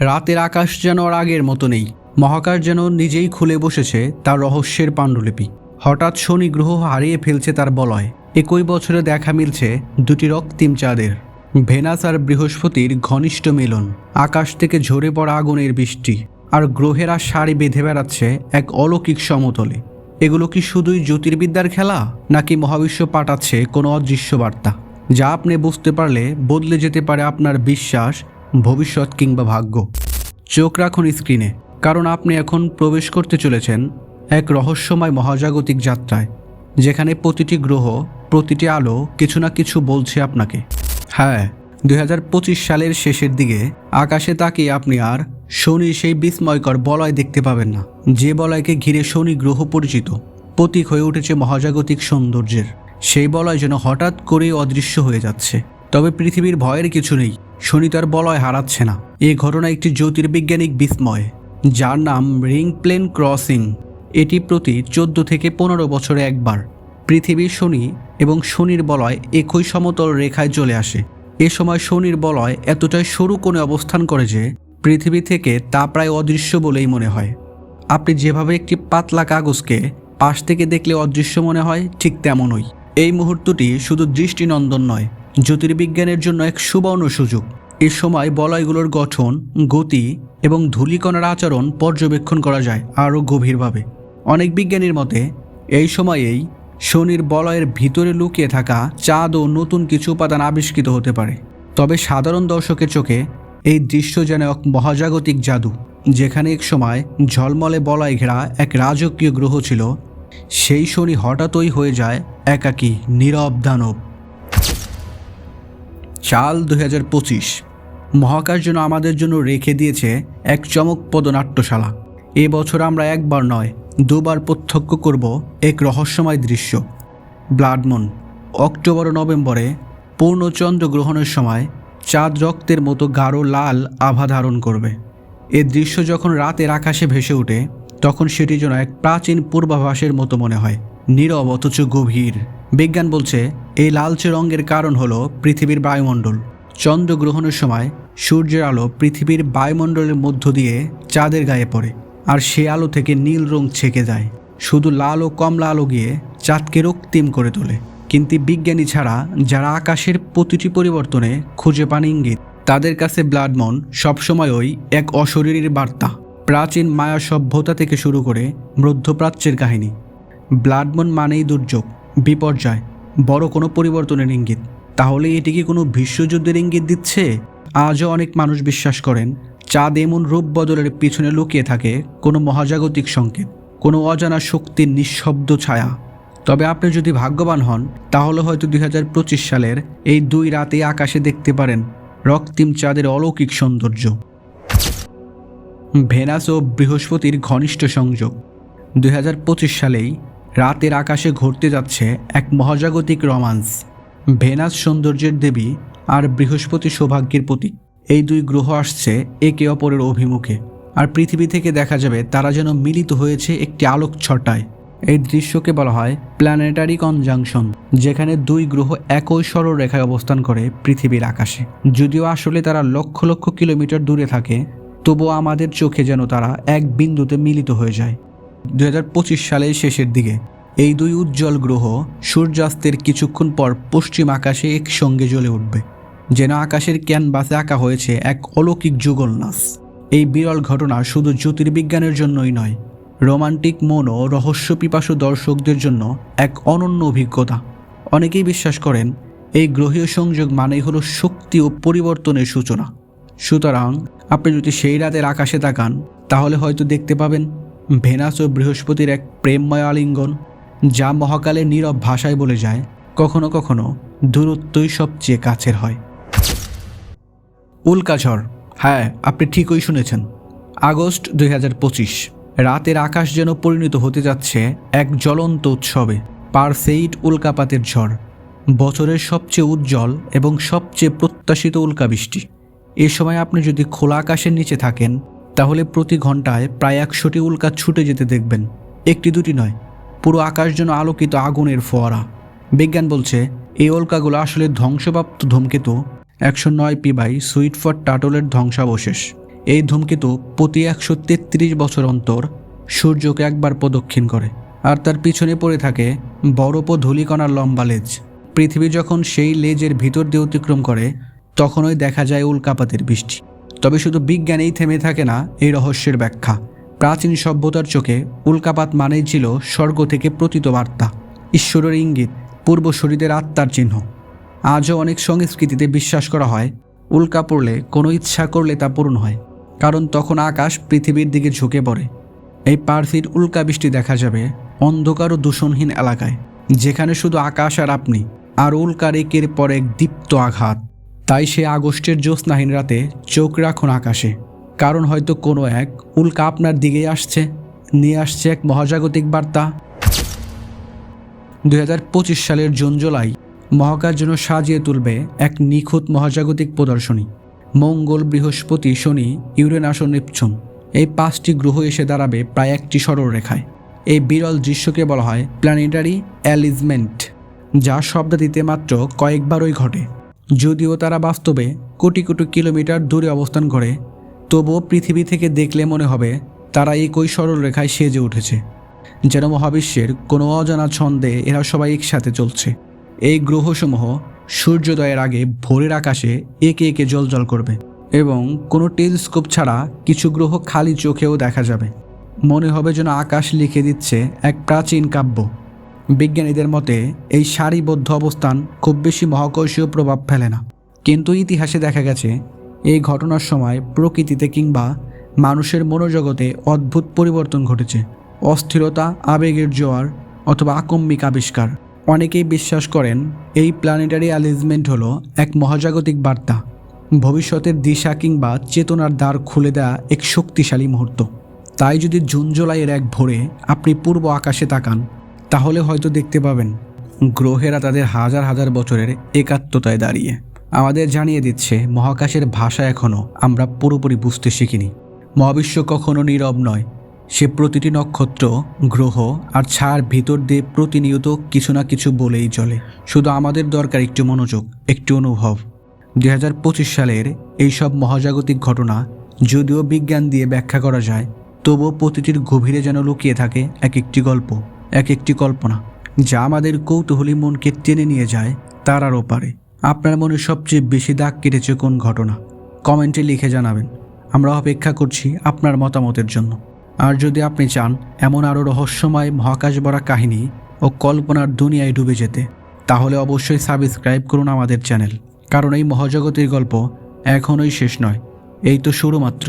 রাতের আকাশ যেন আর আগের মতো নেই। মহাকাশ যেন নিজেই খুলে বসেছে তার রহস্যের পাণ্ডুলিপি। হঠাৎ শনি গ্রহ হারিয়ে ফেলছে তার বলয়। একই বছরে দেখা মিলছে দুটি রক্তিম চাঁদের। ভেনাস আর বৃহস্পতির ঘনিষ্ঠ মিলন। আকাশ থেকে ঝরে পড়া আগুনের বৃষ্টি। আর গ্রহেরা সারি বেঁধে বেড়াচ্ছে এক অলৌকিক সমতলে। এগুলো কি শুধুই জ্যোতির্বিদ্যার খেলা? নাকি মহাবিশ্ব পাঠাচ্ছে কোনো অদৃশ্য বার্তা? যা আপনি বুঝতে পারলে বদলে যেতে পারে আপনার বিশ্বাস ভবিষ্যৎ কিংবা ভাগ্য। চোখ রাখুন স্ক্রিনে, কারণ আপনি এখন প্রবেশ করতে চলেছেন এক রহস্যময় মহাজাগতিক যাত্রায়, যেখানে প্রতিটি গ্রহ, প্রতিটি আলো কিছু না কিছু বলছে আপনাকে। হ্যাঁ দু হাজার পঁচিশ সালের শেষের দিকে আকাশে তাকিয়ে আপনি আর শনি সেই বিস্ময়কর বলয় দেখতে পাবেন না। যে বলয়কে ঘিরে শনি গ্রহ পরিচিত, প্রতীক হয়ে উঠেছে মহাজাগতিক সৌন্দর্যের। সেই বলয় যেন হঠাৎ করেই অদৃশ্য হয়ে যাচ্ছে। তবে পৃথিবীর ভয়ের কিছু নেই। শনি তার বলয় হারাচ্ছে না। এ ঘটনা একটি জ্যোতির্বিজ্ঞানিক বিস্ময়, যার নাম রিং প্লেন ক্রসিং। এটি প্রতি চোদ্দ থেকে পনেরো বছরে একবার। পৃথিবীর শনি এবং শনির বলয় একই সমতল রেখায় চলে আসে। এ সময় শনির বলয় এতটাই সরু কোণে অবস্থান করে যে, পৃথিবী থেকে তা প্রায় অদৃশ্য বলেই মনে হয়। আপনি যেভাবে একটি পাতলা কাগজকে পাশ থেকে দেখলে অদৃশ্য মনে হয়, ঠিক তেমনই। এই মুহূর্তটি শুধু দৃষ্টিনন্দন নয় জ্যোতির্বিজ্ঞানের জন্য এক সুবর্ণ সুযোগ। এ সময় বলয়গুলোর গঠন, গতি এবং ধূলিকণার আচরণ পর্যবেক্ষণ করা যায় আরও গভীরভাবে। অনেক বিজ্ঞানীর মতে, এই সময়েই শনির বলয়ের ভিতরে লুকিয়ে থাকা চাঁদ ও নতুন কিছু উপাদান আবিষ্কৃত হতে পারে। তবে সাধারণ দর্শকের চোখে এই দৃশ্য যেন এক মহাজাগতিক জাদু, যেখানে এক সময় ঝলমলে বলয় ঘেরা এক রাজকীয় গ্রহ ছিল। সেই শনি হঠাৎই হয়ে যায় একাকী, নীরব দানব। হাজার পঁচিশ। মহাকাশ যেন আমাদের জন্য রেখে দিয়েছে এক চমকপদ নাট্যশালা। এ বছর আমরা একবার নয়, দুবার প্রত্যক্ষ করব এক রহস্যময় দৃশ্য। ব্লাডমুন, অক্টোবর ও নভেম্বরে পূর্ণ গ্রহণের সময় চাঁদ রক্তের মতো গাঢ় লাল আভা ধারণ করবে। এ দৃশ্য যখন রাতের আকাশে ভেসে ওঠে, তখন সেটি যেন এক প্রাচীন পূর্বাভাসের মতো মনে হয়, নীরব অথচ গভীর। বিজ্ঞান বলছে, এই লালচে রঙের কারণ হলো পৃথিবীর বায়ুমণ্ডল। চন্দ্রগ্রহণের সময় সূর্যের আলো পৃথিবীর বায়ুমণ্ডলের মধ্য দিয়ে চাঁদের গায়ে পড়ে, আর সে আলো থেকে নীল রং ছেকে যায়। শুধু লাল ও কমলা আলো গিয়ে চাঁদকে রক্তিম করে তোলে। কিন্তু বিজ্ঞানী ছাড়া যারা আকাশের প্রতিটি পরিবর্তনে খুঁজে পান ইঙ্গিত, তাদের কাছে ব্লাডমন সবসময়ই এক অশরীরীর বার্তা। প্রাচীন মায়া সভ্যতা থেকে শুরু করে মধ্যপ্রাচ্যের কাহিনী। ব্লাডমন মানেই দুর্যোগ। বিপর্যয়। বড় কোনো পরিবর্তনের ইঙ্গিত। তাহলে এটি কি কোনো বিশ্বযুদ্ধের ইঙ্গিত দিচ্ছে? আজও অনেক মানুষ বিশ্বাস করেন, চাঁদ এমন রূপ বদলের পিছনে লুকিয়ে থাকে, কোনো মহাজাগতিক সংকেত, কোনো অজানা শক্তির নিঃশব্দ ছায়া। তবে আপনি যদি ভাগ্যবান হন, তাহলে হয়তো দুই হাজার পঁচিশ সালের এই দুই রাতে আকাশে দেখতে পারেন রক্তিম চাঁদের অলৌকিক সৌন্দর্য। ভেনাস ও বৃহস্পতির ঘনিষ্ঠ সংযোগ। দুই হাজার পঁচিশ সালেই রাতের আকাশে ঘুরতে যাচ্ছে এক মহাজাগতিক রোমান্স। ভেনাস সৌন্দর্যের দেবী আর বৃহস্পতি সৌভাগ্যের প্রতীক। এই দুই গ্রহ আসছে একে অপরের অভিমুখে। আর পৃথিবী থেকে দেখা যাবে তারা যেন মিলিত হয়েছে একটি আলোক ছটায়। এই দৃশ্যকে বলা হয় প্ল্যানেটারি কনজাংশন, যেখানে দুই গ্রহ একই সরলরেখায় অবস্থান করে পৃথিবীর আকাশে। যদিও আসলে তারা লক্ষ লক্ষ কিলোমিটার দূরে থাকে, তবুও আমাদের চোখে যেন তারা এক বিন্দুতে মিলিত হয়ে যায়। দুই হাজার পঁচিশ সালের শেষের দিকে। এই দুই উজ্জ্বল গ্রহ সূর্যাস্তের কিছুক্ষণ পর পশ্চিম আকাশে একসঙ্গে জ্বলে উঠবে, যেন আকাশের ক্যানভাসে আঁকা হয়েছে এক অলৌকিক যুগল নাচ এই বিরল ঘটনা শুধু জ্যোতির্বিজ্ঞানের জন্যই নয়, রোমান্টিক মন ও রহস্য পিপাসু দর্শকদের জন্য এক অনন্য অভিজ্ঞতা। অনেকেই বিশ্বাস করেন, এই গ্রহীয় সংযোগ মানেই হলো শক্তি ও পরিবর্তনের সূচনা। সুতরাং, আপনি যদি সেই রাতের আকাশে তাকান, তাহলে হয়তো দেখতে পাবেন ভেনাস ও বৃহস্পতির এক প্রেমময় আলিঙ্গন, যা মহাকালের নীরব ভাষায় বলে যায়, কখনো কখনো দূরত্বই সবচেয়ে কাছের হয়। উল্কাঝড় হ্যাঁ আপনি ঠিকই শুনেছেন। আগস্ট দুই হাজার পঁচিশ, রাতের আকাশ যেন পরিণত হতে যাচ্ছে এক জ্বলন্ত উৎসবে, পারসেইট উল্কাপাতের ঝড়। বছরের সবচেয়ে উজ্জ্বল এবং সবচেয়ে প্রত্যাশিত উল্কাবৃষ্টি। এ সময় আপনি যদি খোলা আকাশের নিচে থাকেন তাহলে প্রতি ঘন্টায় প্রায় একশোটি উল্কা ছুটে যেতে দেখবেন। একটি দুটি নয়, পুরো আকাশ যেন আলোকিত আগুনের ফোয়ারা। বিজ্ঞান বলছে, এই উল্কাগুলো আসলে ধ্বংসপ্রাপ্ত ধূমকেতু, একশো নয় পি বাই সুইট ফর টাটলের ধ্বংসাবশেষ। এই ধূমকেতু প্রতি একশো তেত্রিশ বছর অন্তর সূর্যকে একবার প্রদক্ষিণ করে, আর তার পিছনে পড়ে থাকে বরফ ও ধূলিকণার লম্বা লেজ। পৃথিবী যখন সেই লেজের ভিতর দিয়ে অতিক্রম করে, তখনই দেখা যায় উল্কাপাতের বৃষ্টি। তবে শুধু বিজ্ঞানেই থেমে থাকে না, এই রহস্যের ব্যাখ্যা। প্রাচীন সভ্যতার চোখে উল্কাপাত মানেই ছিল স্বর্গ থেকে প্রতীত বার্তা, ঈশ্বরের ইঙ্গিত পূর্বশরীদের আত্মার চিহ্ন। আজও অনেক সংস্কৃতিতে বিশ্বাস করা হয়, উল্কা পড়লে কোনো ইচ্ছা করলে তা পূরণ হয়, কারণ তখন আকাশ পৃথিবীর দিকে ঝুঁকে পড়ে। এই পার্থির উল্কা বৃষ্টি দেখা যাবে অন্ধকার ও দূষণহীন এলাকায়, যেখানে শুধু আকাশ আর আপনি, আর উল্কার একের পর এক দীপ্ত আঘাত। তাই সে আগস্টের জ্যোৎস্নাহীন রাতে চোখ রাখুন আকাশে। কারণ হয়তো কোনো এক উল্কা আপনার দিকেই আসছে। নিয়ে আসছে এক মহাজাগতিক বার্তা। দু হাজার পঁচিশ সালের জুন জুলাই মহাকাশ যেন সাজিয়ে তুলবে এক নিখুঁত মহাজাগতিক প্রদর্শনী। মঙ্গল বৃহস্পতি শনি ইউরেনাস ও নেপচুন। এই পাঁচটি গ্রহ এসে দাঁড়াবে প্রায় একটি সরল রেখায়। এই বিরল দৃশ্যকে বলা হয় প্ল্যানেটারি অ্যালিজমেন্ট, যা শব্দাদিতে মাত্র কয়েকবারই ঘটে। যদিও তারা বাস্তবে কোটি কোটি কিলোমিটার দূরে অবস্থান করে, তবুও পৃথিবী থেকে দেখলে মনে হবে তারা একই সরল রেখায় সেজে উঠেছে, যেন মহাবিশ্বের কোনো অজানা ছন্দে এরা সবাই একসাথে চলছে। এই গ্রহসমূহ সূর্যোদয়ের আগে ভোরের আকাশে একে একে জলজল করবে এবং কোনো টেলিস্কোপ ছাড়া কিছু গ্রহ খালি চোখেও দেখা যাবে। মনে হবে যেন আকাশ লিখে দিচ্ছে এক প্রাচীন কাব্য। বিজ্ঞানীদের মতে, এই সারিবদ্ধ অবস্থান খুব বেশি মহাকর্ষীয় প্রভাব ফেলে না। কিন্তু ইতিহাসে দেখা গেছে, এই ঘটনার সময় প্রকৃতিতে কিংবা মানুষের মনোজগতে অদ্ভুত পরিবর্তন ঘটেছে। অস্থিরতা, আবেগের জোয়ার অথবা আকম্মিক আবিষ্কার। অনেকেই বিশ্বাস করেন, এই প্ল্যানেটারি অ্যালিজমেন্ট হলো এক মহাজাগতিক বার্তা। ভবিষ্যতের দিশা কিংবা চেতনার দ্বার খুলে দেওয়া এক শক্তিশালী মুহূর্ত। তাই যদি জুন জুলাইয়ের এক ভোরে আপনি পূর্ব আকাশে তাকান তাহলে হয়তো দেখতে পাবেন, গ্রহেরা তাদের হাজার হাজার বছরের একাত্মতায় দাঁড়িয়ে। আমাদের জানিয়ে দিচ্ছে, মহাকাশের ভাষা এখনও আমরা পুরোপুরি বুঝতে শিখিনি। মহাবিশ্ব কখনো নীরব নয়। সে প্রতিটি নক্ষত্র, গ্রহ আর ছাড় ভিতর দিয়ে প্রতিনিয়ত কিছু না কিছু বলেই চলে। শুধু আমাদের দরকার একটু মনোযোগ, একটু অনুভব। দুই হাজার পঁচিশ সালের এইসব মহাজাগতিক ঘটনা যদিও বিজ্ঞান দিয়ে ব্যাখ্যা করা যায়, তবুও প্রতিটির গভীরে যেন লুকিয়ে থাকে এক একটি গল্প। এক একটি কল্পনা, যা আমাদের কৌতূহলী মনকে টেনে নিয়ে যায় তার আরও পারে আপনার মনে সবচেয়ে বেশি দাগ কেটেছে কোন ঘটনা? কমেন্টে লিখে জানাবেন। আমরা অপেক্ষা করছি আপনার মতামতের জন্য। আর যদি আপনি চান এমন আরও রহস্যময় মহাকাশ ভরা কাহিনী ও কল্পনার দুনিয়ায় ডুবে যেতে, তাহলে অবশ্যই সাবস্ক্রাইব করুন আমাদের চ্যানেল, কারণ এই মহাজগতের গল্প এখনোই শেষ নয়, এই তো শুরু মাত্র